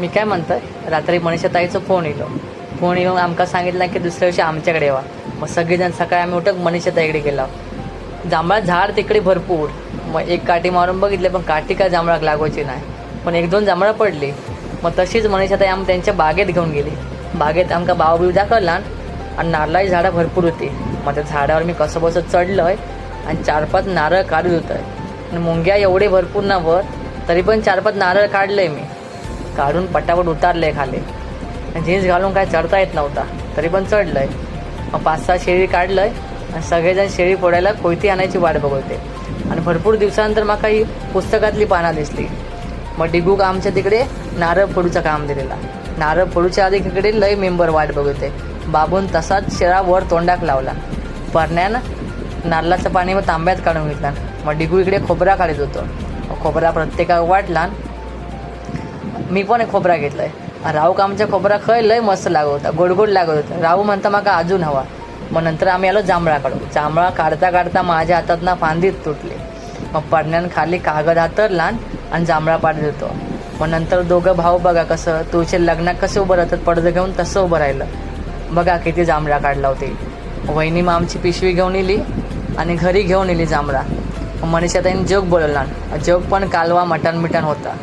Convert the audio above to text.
मी काय म्हणतोय? रात्री मनीषा ताईचं फोन येलो फोन येऊन आमका सांगितलं की दुसऱ्या दिवशी आमच्याकडे येवा. मग सगळेजण सकाळी आम्ही उठक मनीषा ताईकडे गेलो. जांभळा झाड तिकडे भरपूर. मग एक काठी मारून बघितले पण काठी काय जांभळाक लागवायची नाही. पण एक दोन जांभळं पडली. मग तशीच मनीषा ताई आम्ही त्यांच्या बागेत घेऊन गेली. बागेत आमका बाव बिव दाखवला आणि नारळाची झाडं भरपूर होती. मग त्या झाडावर मी कसं बसं आहे आणि चार पाच नारळ काढत होतोय आणि मुंग्या एवढे भरपूर ना वर तरी पण चार पाच नारळ काढले मी. काढून पटापट उतारले खाली. जीन्स घालून काय चढता येत नव्हता. तरी पण चढलंय. मग पाच सहा शेळी काढलंय आणि सगळेजण शेळी फोडायला कोयती आणायची वाट बघवते. आणि भरपूर दिवसानंतर मला ही पुस्तकातली पानं दिसली. मग डिगूक आमच्या तिकडे नारळ फोडूचं काम दिलेला. नारळ फोडूच्या आधी तिकडे लय मेंबर वाट बघवते. बाबून तसाच शेळा वर तोंडाक लावला. परण्यानं नारळाचं पाणी मग तांब्यात काढून घेतला. मग डिगू इकडे खोबरा काढत होतो. खोबरा प्रत्येकाला वाटला मी पण एक खोबरा घेतलाय. राहूक आमच्या खोबरा? खय लय मस्त लागत होता. गोड गोड लागत होता. राहू म्हणता माका अजून हवा. मग नंतर आम्ही आलो जांभळा काढू जांभळा काढता काढता माझ्या हातात ना फांदीत तुटले. मग पडण्यान खाली कागद हातरला आणि जांभळा पाडत होतो. मग नंतर दोघं भाऊ बघा कसं तुझ्या लग्नात कसं उभं राहतात पडदं घेऊन तसं उभं राहिलं. बघा किती जांभळा काढला होते. वहिनी मग आमची पिशवी घेऊन येली आणि घरी घेऊन येली जांभळा. मग मनीषा ताईने जग बोलवला. जग पण कालवा मटण मिटण होता.